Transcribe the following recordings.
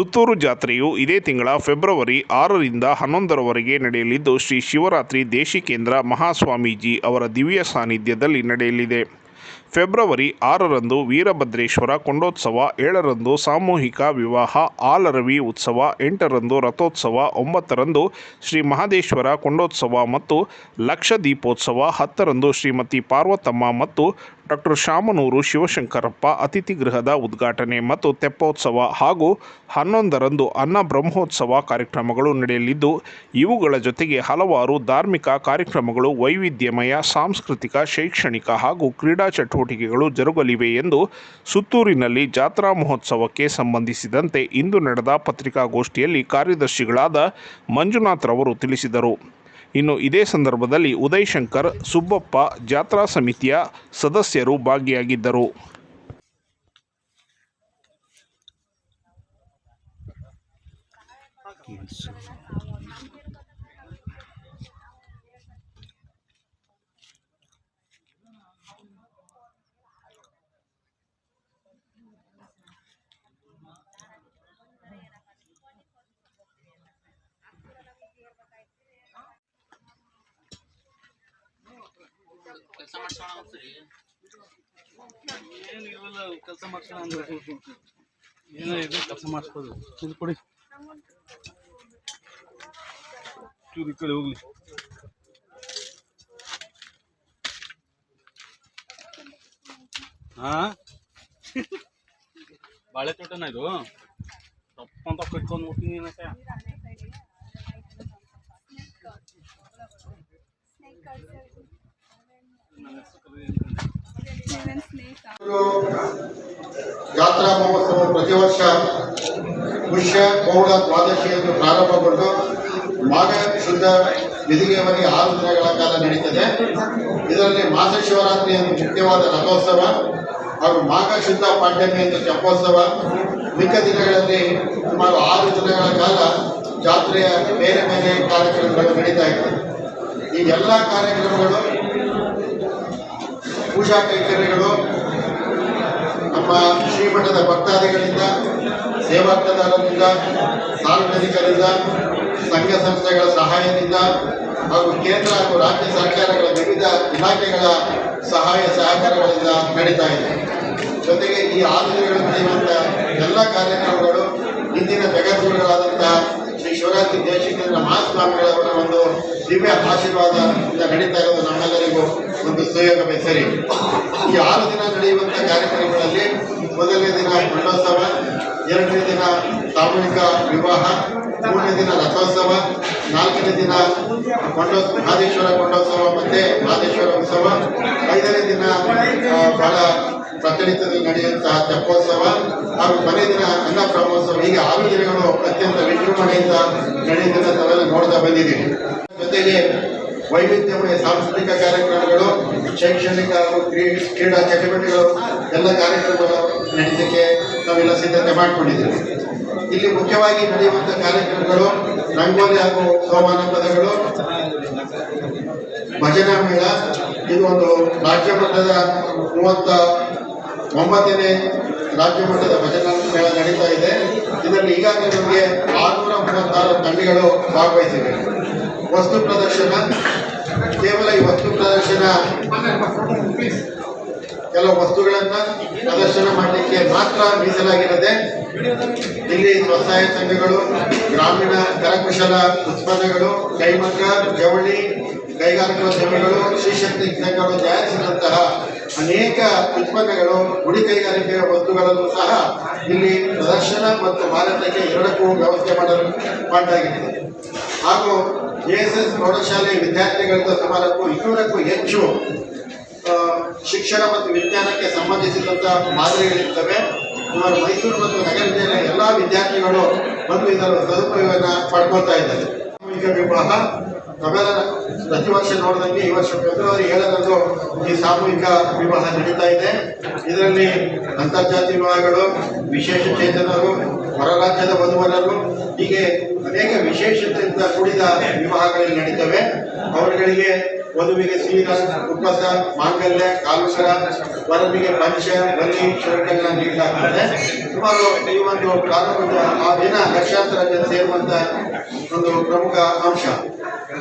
ಸುತ್ತೂರು ಜಾತ್ರೆಯು ಇದೇ ತಿಂಗಳ ಫೆಬ್ರವರಿ ಆರರಿಂದ ಹನ್ನೊಂದರವರೆಗೆ ನಡೆಯಲಿದ್ದು, ಶ್ರೀ ಶಿವರಾತ್ರಿ ದೇಶಿಕೇಂದ್ರ ಮಹಾಸ್ವಾಮೀಜಿ ಅವರ ದಿವ್ಯ ಸಾನ್ನಿಧ್ಯದಲ್ಲಿ ನಡೆಯಲಿದೆ. ಫೆಬ್ರವರಿ ಆರರಂದು ವೀರಭದ್ರೇಶ್ವರ ಕೊಂಡೋತ್ಸವ, ಏಳರಂದು ಸಾಮೂಹಿಕ ವಿವಾಹ, ಆಲರವಿ ಉತ್ಸವ, ಎಂಟರಂದು ರಥೋತ್ಸವ, ಒಂಬತ್ತರಂದು ಶ್ರೀ ಮಹದೇಶ್ವರ ಕೊಂಡೋತ್ಸವ ಮತ್ತು ಲಕ್ಷ ದೀಪೋತ್ಸವ ಹತ್ತರಂದು ಶ್ರೀಮತಿ ಪಾರ್ವತಮ್ಮ ಮತ್ತು ಡಾಕ್ಟರ್ ಶಾಮನೂರು ಶಿವಶಂಕರಪ್ಪ ಅತಿಥಿ ಗೃಹದ ಉದ್ಘಾಟನೆ ಮತ್ತು ತೆಪ್ಪೋತ್ಸವ ಹಾಗೂ ಹನ್ನೊಂದರಂದು ಅನ್ನ ಬ್ರಹ್ಮೋತ್ಸವ ಕಾರ್ಯಕ್ರಮಗಳು ನಡೆಯಲಿದ್ದು, ಇವುಗಳ ಜೊತೆಗೆ ಹಲವಾರು ಧಾರ್ಮಿಕ ಕಾರ್ಯಕ್ರಮಗಳು ವೈವಿಧ್ಯಮಯ, ಸಾಂಸ್ಕೃತಿಕ, ಶೈಕ್ಷಣಿಕ ಹಾಗೂ ಕ್ರೀಡಾ ಚಟುವಟಿಕೆಗಳು ಜರುಗಲಿವೆ ಎಂದು ಸುತ್ತೂರಿನಲ್ಲಿ ಜಾತ್ರಾ ಮಹೋತ್ಸವಕ್ಕೆ ಸಂಬಂಧಿಸಿದಂತೆ ಇಂದು ನಡೆದ ಪತ್ರಿಕಾಗೋಷ್ಠಿಯಲ್ಲಿ ಕಾರ್ಯದರ್ಶಿಗಳಾದ ಮಂಜುನಾಥ್ ರವರು ತಿಳಿಸಿದರು. ಇನ್ನು ಇದೇ ಸಂದರ್ಭದಲ್ಲಿ ಉದಯ್ ಶಂಕರ್ ಸುಬ್ಬಪ್ಪ ಜಾತ್ರಾ ಸಮಿತಿಯ ಸದಸ್ಯರು ಭಾಗಿಯಾಗಿದ್ದರು. ಕೆಲಸ ಮಾಡ್ಸೋಣ ಏನು ಇವೆಲ್ಲ ಕೆಲಸ ಮಾಡ್ಸೋಣ ಅಂದ್ರೆ ಏನೋ ಇದೆ ಕೆಲಸ ಮಾಡಿಸ್ಬೋದು ಇದು ಕೊಡಿ. ಚೂರು ಈ ಕಡೆ ಹೋಗ್ಲಿ. ಹಾ? ಬಾಳೆ ತೋಟನ ಇದು? ತಪ್ಪ ಅಂತ ಕಟ್ಕೊಂಡು ಹೋಗ್ತೀನಿ ಏನಕ್ಕೆ. ಜಾತ್ರಾ ಮಹೋತ್ಸವ ಪ್ರತಿ ವರ್ಷ ಪುಷ್ಯ ಪೌಳ ದ್ವಾದಶಿಯನ್ನು ಪ್ರಾರಂಭಗೊಂಡು ಮಾಘ ಶುದ್ಧ ನಿಧಿಗೆವರೆಗೆ ಆರು ದಿನಗಳ ಕಾಲ ನಡೀತದೆ. ಇದರಲ್ಲಿ ಮಾಸ ಶಿವರಾತ್ರಿಯನ್ನು ಮುಖ್ಯವಾದ ರಥೋತ್ಸವ, ಹಾಗೂ ಮಾಘ ಶುದ್ಧ ಪಾಡ್ಯಮಿಯಂದು ಚಪ್ಪೋತ್ಸವ. ಮಿಕ್ಕ ದಿನಗಳಲ್ಲಿ ಸುಮಾರು ಆರು ದಿನಗಳ ಕಾಲ ಜಾತ್ರೆಯ ಬೇರೆ ಬೇರೆ ಕಾರ್ಯಕ್ರಮಗಳು ನಡೀತಾ ಇತ್ತು ಈ ಎಲ್ಲ ಕಾರ್ಯಕ್ರಮಗಳು ಪೂಜಾ ಕೈಂಕರ್ಯಗಳು, ನಮ್ಮ ಶ್ರೀಮಠದ ಭಕ್ತಾದಿಗಳಿಂದ ಸೇವಾರ್ಥದಾರರಿಂದ ಸಾರ್ವಜನಿಕರಿಂದ, ಸಂಘ ಸಂಸ್ಥೆಗಳ ಸಹಾಯದಿಂದ ಹಾಗೂ ಕೇಂದ್ರ ಹಾಗೂ ರಾಜ್ಯ ಸರ್ಕಾರಗಳ ವಿವಿಧ ಇಲಾಖೆಗಳ ಸಹಾಯ ಸಹಕಾರಗಳಿಂದ ನಡೀತಾ ಇದೆ. ಜೊತೆಗೆ ಈ ಆರು ನಡೆಯುವಂಥ ಎಲ್ಲ ಕಾರ್ಯಕ್ರಮಗಳು, ಇಂದಿನ ಜಗದ್ಗುರುಗಳಾದಂತಹ ಶ್ರೀ ಶಿವರಾತ್ರಿ ದೇಶಿಕೇಂದ್ರ ಮಹಾಸ್ವಾಮಿಗಳವರ ಒಂದು ದಿವ್ಯ ಆಶೀರ್ವಾದದಿಂದ ನಡೀತಾ ಇರೋದು ನಮ್ಮೆಲ್ಲರಿಗೂ ಒಂದು ಸಹಯೋಗ ಸರಿ. ಈ ಆರು ದಿನ ನಡೆಯುವಂಥ ಕಾರ್ಯಕ್ರಮಗಳಲ್ಲಿ ಮೊದಲನೇ ದಿನ ಕೊಂಡೋತ್ಸವ, ಎರಡನೇ ದಿನ ಸಾಮೂಹಿಕ ವಿವಾಹ, ಮೂರನೇ ದಿನ ರಥೋತ್ಸವ, ನಾಲ್ಕನೇ ದಿನ ಕೊಂಡೋ, ಮಹದೇಶ್ವರ ಕೊಂಡೋತ್ಸವ ಮತ್ತೆ ಮಹದೇಶ್ವರ ಉತ್ಸವ, ಐದನೇ ದಿನ ಬಹಳ ಪ್ರಚಲಿತದಲ್ಲಿ ನಡೆಯುವಂತಹ ತೆಪ್ಪೋತ್ಸವ ಹಾಗೂ ಕೊನೆ ದಿನ ಅನ್ನ ಬ್ರಹ್ಮೋತ್ಸವ. ಹೀಗೆ ಆರು ದಿನಗಳು ಅತ್ಯಂತ ವಿಜೃಂಭಣೆಯಿಂದ ನಡೆಯುವುದನ್ನು ತಾವೆಲ್ಲ ನೋಡ್ತಾ ಬಂದಿದ್ದೀವಿ. ವೈವಿಧ್ಯಮಯ ಸಾಂಸ್ಕೃತಿಕ ಕಾರ್ಯಕ್ರಮಗಳು, ಶೈಕ್ಷಣಿಕ ಹಾಗೂ ಕ್ರೀಡೆ ಕ್ರೀಡಾ ಚಟುವಟಿಕೆಗಳು, ಎಲ್ಲ ಕಾರ್ಯಕ್ರಮಗಳು ನಡೀಲಿಕ್ಕೆ ನಾವೆಲ್ಲ ಸಿದ್ಧತೆ ಮಾಡಿಕೊಂಡಿದ್ದೇವೆ. ಇಲ್ಲಿ ಮುಖ್ಯವಾಗಿ ನಡೆಯುವಂಥ ಕಾರ್ಯಕ್ರಮಗಳು ರಂಗೋಲಿ ಹಾಗೂ ಸೋಮಾನ ಪದಗಳು, ಭಜನಾ ಮೇಳ, ಇದು ಒಂದು ರಾಜ್ಯ ಮಟ್ಟದ ಮೂವತ್ತ ಒಂಬತ್ತನೇ ರಾಜ್ಯ ಮಟ್ಟದ ಭಜನಾ ಮೇಳ ನಡೀತಾ ಇದೆ. ಇದರಲ್ಲಿ ಈಗಾಗಲೇ ನಮಗೆ ಆರುನೂರ ಮೂವತ್ತಾರು ತಂಡಗಳು ಭಾಗವಹಿಸಿವೆ. ವಸ್ತು ಪ್ರದರ್ಶನ, ಕೇವಲ ಈ ವಸ್ತು ಪ್ರದರ್ಶನ ಕೆಲವು ವಸ್ತುಗಳನ್ನು ಪ್ರದರ್ಶನ ಮಾಡಲಿಕ್ಕೆ ಮಾತ್ರ ಮೀಸಲಾಗಿರದೆ ಇಲ್ಲಿ ಸ್ವಸಹಾಯ ಸಂಘಗಳು, ಗ್ರಾಮೀಣ ಕರಕುಶಲ ಉತ್ಪನ್ನಗಳು, ಕೈಮಗ್ಗ, ಜವಳಿ ಕೈಗಾರಿಕೋದ್ಯಮಿಗಳು ಶ್ರೀಶಕ್ತಿ ಸಂಘಗಳು ತಯಾರಿಸಿದಂತಹ ಅನೇಕ ಉತ್ಪನ್ನಗಳು, ಗುಡಿ ಕೈಗಾರಿಕೆಯ ವಸ್ತುಗಳನ್ನು ಸಹ ಇಲ್ಲಿ ಪ್ರದರ್ಶನ ಮತ್ತು ಮಾರಾಟಕ್ಕೆ ಎರಡಕ್ಕೂ ವ್ಯವಸ್ಥೆ ಮಾಡಲು ಮಾಡಲಾಗಿದೆ ಹಾಗೂ ಜೆ ಎಸ್ ಎಸ್ ಪ್ರೌಢಶಾಲೆ ವಿದ್ಯಾರ್ಥಿಗಳ ಸಮಾರಕ್ಕೂ ಇನ್ನೂರಕ್ಕೂ ಹೆಚ್ಚು ಶಿಕ್ಷಣ ಮತ್ತು ವಿಜ್ಞಾನಕ್ಕೆ ಸಂಬಂಧಿಸಿದಂಥ ಮಾದರಿಗಳಿರ್ತವೆ. ಸುಮಾರು ಮೈಸೂರು ಮತ್ತು ನಗರ ಜಿಲ್ಲೆಯ ಎಲ್ಲ ವಿದ್ಯಾರ್ಥಿಗಳು ಬಂದು ಇದರ ಸದುಪಯೋಗ ಪಡ್ಕೊಳ್ತಾ ಇದ್ದಾರೆ. ಸಾಮೂಹಿಕ ವಿವಾಹ ನಾವೆಲ್ಲ ಪ್ರತಿ ವರ್ಷ ನೋಡಿದಂಗೆ ಈ ವರ್ಷ ಫೆಬ್ರವರಿ ಏಳರಂದು ಈ ಸಾಮೂಹಿಕ ವಿವಾಹ ನಡೀತಾ ಇದೆ. ಇದರಲ್ಲಿ ಅಂತರ್ಜಾತಿ ವಿವಾಹಗಳು, ವಿಶೇಷ ಚೇತನರು ಹೊರ ರಾಜ್ಯದ ಹೀಗೆ ಅನೇಕ ವಿಶೇಷತೆಯಿಂದ ಕೂಡಿದ ವಿವಾಹಗಳಲ್ಲಿ ನಡೀತವೆ. ಅವರುಗಳಿಗೆ ವಧುವಿಗೆ ಸೀರ ಉಪಸ, ಮಾಂಗಲ್ಯ ಕಾಲುಸರ ವರದಿಗೆ ಪಂಚ ಬಲಿ ಶರಟಗಳನ್ನ ನೀಡಲಾಗುತ್ತದೆ ಸುಮಾರು ಈ ಒಂದು ಪ್ರಾರಂಭದ ಆ ದಿನ ಲಕ್ಷಾಂತರ ಜನ ಸೇರುವಂತ ಒಂದು ಪ್ರಮುಖ ಅಂಶ.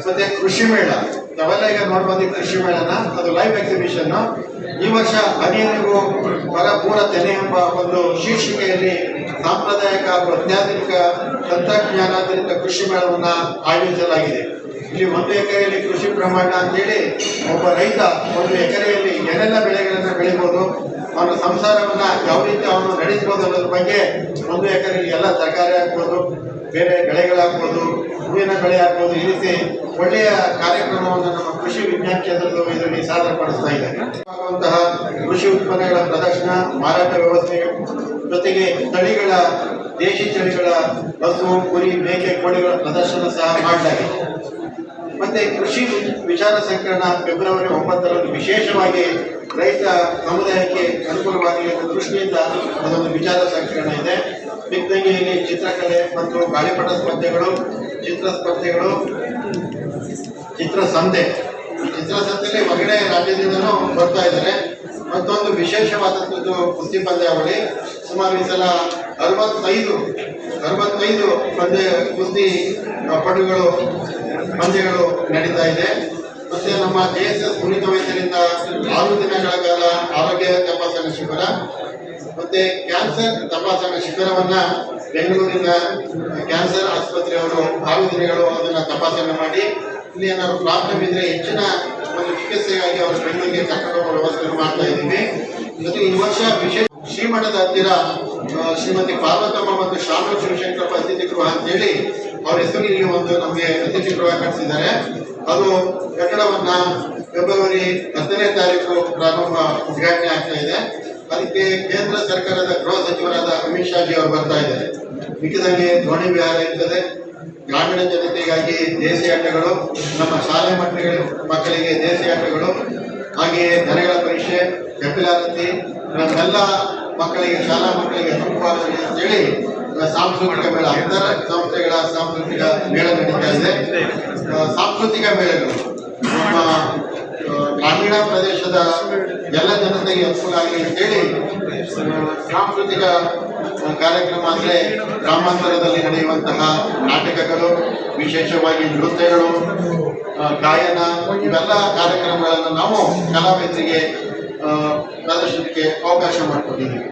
ಮತ್ತೆ ಕೃಷಿ ಮೇಳ. ನಾವೆಲ್ಲ ಈಗ ನೋಡ್ಬೋದು ಕೃಷಿ ಮೇಳನ, ಅದು ಲೈವ್ ಎಕ್ಸಿಬಿಷನ್ ಈ ವರ್ಷ ಹನಿಯನಿಗೂ ಪರಪೂರ ತೆನೆ ಎಂಬ ಒಂದು ಶೀರ್ಷಿಕೆಯಲ್ಲಿ ಸಾಂಪ್ರದಾಯಿಕ ಅತ್ಯಾಧುನಿಕ ತಂತ್ರಜ್ಞಾನಾಧಾರಿತ ಕೃಷಿ ಮೇಳವನ್ನು ಆಯೋಜಿಸಲಾಗಿದೆ. ಇಲ್ಲಿ ಒಂದು ಎಕರೆಯಲ್ಲಿ ಕೃಷಿ ಪ್ರಮಾಣ ಅಂತೇಳಿ ಒಬ್ಬ ರೈತ ಒಂದು ಎಕರೆಯಲ್ಲಿ ಏನೆಲ್ಲ ಬೆಳೆಗಳನ್ನು ಬೆಳಿಬೋದು, ಅವನ ಸಂಸಾರವನ್ನ ಯಾವ ರೀತಿ ಅವನು ನಡೆಸಬಹುದು ಅನ್ನೋದ್ರ ಬಗ್ಗೆ ಒಂದು ಎಕರೆಯಲ್ಲಿ ಎಲ್ಲ ತರಕಾರಿ ಹಾಕ್ಬೋದು, ಬೇರೆ ಬೆಳೆಗಳಾಗ್ಬೋದು, ಹೂವಿನ ಬೆಳೆ ಹಾಕ್ಬೋದು ಈ ರೀತಿ ಒಳ್ಳೆಯ ಕಾರ್ಯಕ್ರಮವನ್ನು ನಮ್ಮ ಕೃಷಿ ವಿಜ್ಞಾನ ಕೇಂದ್ರದಲ್ಲಿ ಇದರಲ್ಲಿ ಸಾದರಪಡಿಸ್ತಾ ಇದ್ದಾರೆ ಆಗುವಂತಹ ಕೃಷಿ ಉತ್ಪನ್ನಗಳ ಪ್ರದರ್ಶನ, ಮಾರಾಟ ವ್ಯವಸ್ಥೆ ಜೊತೆಗೆ ತಳಿಗಳ, ದೇಶಿ ತಳಿಗಳ ಹಸು ಕುರಿ, ಮೇಕೆ, ಕೋಳಿಗಳ ಪ್ರದರ್ಶನ ಸಹ ಮಾಡಲಾಗಿದೆ ಮತ್ತೆ ಕೃಷಿ ವಿಚಾರ ಸಂಕಿರಣ ಫೆಬ್ರವರಿ ಒಂಬತ್ತರಂದು ವಿಶೇಷವಾಗಿ ರೈತ ಸಮುದಾಯಕ್ಕೆ ಅನುಕೂಲವಾಗಲಿ ಅನ್ನೋ ದೃಷ್ಟಿಯಿಂದ ಅದೊಂದು ವಿಚಾರ ಸಂಕಿರಣ ಇದೆ. ಬಿತ್ತಂಗಿಯಲ್ಲಿ ಚಿತ್ರಕಲೆ ಮತ್ತು ಗಾಳಿಪಟ ಸ್ಪರ್ಧೆಗಳು, ಚಿತ್ರ ಸ್ಪರ್ಧೆಗಳು ಚಿತ್ರಸಂತೆ ಈ ಚಿತ್ರಸಂತೆಯಲ್ಲಿ ಹೊರಗಡೆ ರಾಜ್ಯದಿಂದಲೂ ಬರ್ತಾ ಇದ್ದಾರೆ. ಮತ್ತೊಂದು ವಿಶೇಷವಾದಂಥದ್ದು ಕುಸ್ತಿ ಪಂದ್ಯಾವಳಿ. ಸುಮಾರು ಈ ಸಲ ಅರವತ್ತೈದು ಅರವತ್ತೈದು ಪಂದ್ಯ, ಕುಸ್ತಿ ಪಡುಗಳು ಪಟುಗಳು ಪಂದ್ಯಗಳು ನಡೀತಾ ಇದೆ. ಮತ್ತೆ ನಮ್ಮ ಜೆ ಎಸ್ ವೈದ್ಯರಿಂದ ಆರು ದಿನಗಳ ಕಾಲ ಆರೋಗ್ಯ ತಪಾಸಣೆ ಶಿಬಿರ. ಮತ್ತೆ ಕ್ಯಾನ್ಸರ್ ತಪಾಸಣಾ ಶಿಬಿರವನ್ನ ಬೆಂಗಳೂರಿನ ಕ್ಯಾನ್ಸರ್ ಆಸ್ಪತ್ರೆಯವರು ಆರು ದಿನಗಳು ಅದನ್ನ ತಪಾಸಣೆ ಮಾಡಿ, ಇಲ್ಲಿ ಏನಾದ್ರು ಪ್ರಾಬ್ಲಮ್ ಇದ್ರೆ ಹೆಚ್ಚಿನ ಒಂದು ಚಿಕಿತ್ಸೆಗಾಗಿ ಅವರು ಬೆಂಗಳೂರಿಗೆ ಕರ್ಕೊಂಡು ಹೋಗುವ ವ್ಯವಸ್ಥೆ ಮಾಡ್ತಾ ಇದ್ದೀವಿ. ಜೊತೆಗೆ ಈ ವರ್ಷ ವಿಶೇಷ ಶ್ರೀಮಠದ ಹತ್ತಿರ ಶ್ರೀಮತಿ ಪಾರ್ವತಮ್ಮ ಮತ್ತು ಶಾಮು ಶಿವಶಂಕರಪ್ಪ ಅತಿಥಿ ಗೃಹ ಅಂತೇಳಿ ಅವ್ರ ಹೆಸರಿನಲ್ಲಿ ಒಂದು ನಮಗೆ ಅತಿಥಿ ಗೃಹ ಕಟ್ಟಿಸಿದ್ದಾರೆ ಅದು ಕಟ್ಟಡವನ್ನ ಫೆಬ್ರವರಿ ಹತ್ತನೇ ತಾರೀಕು ಪ್ರಾರಂಭ ಉದ್ಘಾಟನೆ ಆಗ್ತಾ ಇದೆ. ಅದಕ್ಕೆ ಕೇಂದ್ರ ಸರ್ಕಾರದ ಗೃಹ ಸಚಿವರಾದ ಅಮಿತ್ ಶಾ ಜಿ ಅವರು ಬರ್ತಾ ಇದ್ದಾರೆ. ಮಿಕ್ಕಿದಂಗೆ ಧ್ವನಿ ವಿಹಾರ ಇರ್ತದೆ. ಗ್ರಾಮೀಣ ಜನತೆಗಾಗಿ ದೇಸಿ ಆಟಗಳು, ನಮ್ಮ ಶಾಲೆ ಮಕ್ಕಳಿಗೆ ಮಕ್ಕಳಿಗೆ ದೇಸಿ ಆಟಗಳು, ಹಾಗೆಯೇ ದನಗಳ ಪರೀಕ್ಷೆ ಕಪಿಲಾರತಿ ನಮ್ಮೆಲ್ಲ ಮಕ್ಕಳಿಗೆ, ಶಾಲಾ ಮಕ್ಕಳಿಗೆ ಅನುಕೂಲವಾಗಲಿ ಅಂತೇಳಿ ಸಾಂಸ್ಕೃತಿಕ ಮೇಳ ಅಂತರ. ಸಂಸ್ಥೆಗಳ ಸಾಂಸ್ಕೃತಿಕ ಮೇಳ ನಡೀತಾ ಇದೆ. ಸಾಂಸ್ಕೃತಿಕ ಮೇಳಗಳು. ನಮ್ಮ ಗ್ರಾಮೀಣ ಪ್ರದೇಶದ ಎಲ್ಲ ಜನತೆಗೆ ಅನುಕೂಲ ಆಗಲಿ ಅಂತೇಳಿ ಸಾಂಸ್ಕೃತಿಕ ಕಾರ್ಯಕ್ರಮ ಅಂದ್ರೆ ಗ್ರಾಮಾಂತರದಲ್ಲಿ ನಡೆಯುವಂತಹ ನಾಟಕಗಳು, ವಿಶೇಷವಾಗಿ ನೃತ್ಯಗಳು ಗಾಯನ, ಇವೆಲ್ಲ ಕಾರ್ಯಕ್ರಮಗಳನ್ನು ನಾವು ಕಲಾವಿದರಿಗೆ ಪ್ರದರ್ಶನಕ್ಕೆ ಅವಕಾಶ ಮಾಡಿಕೊಟ್ಟಿದ್ದೀವಿ.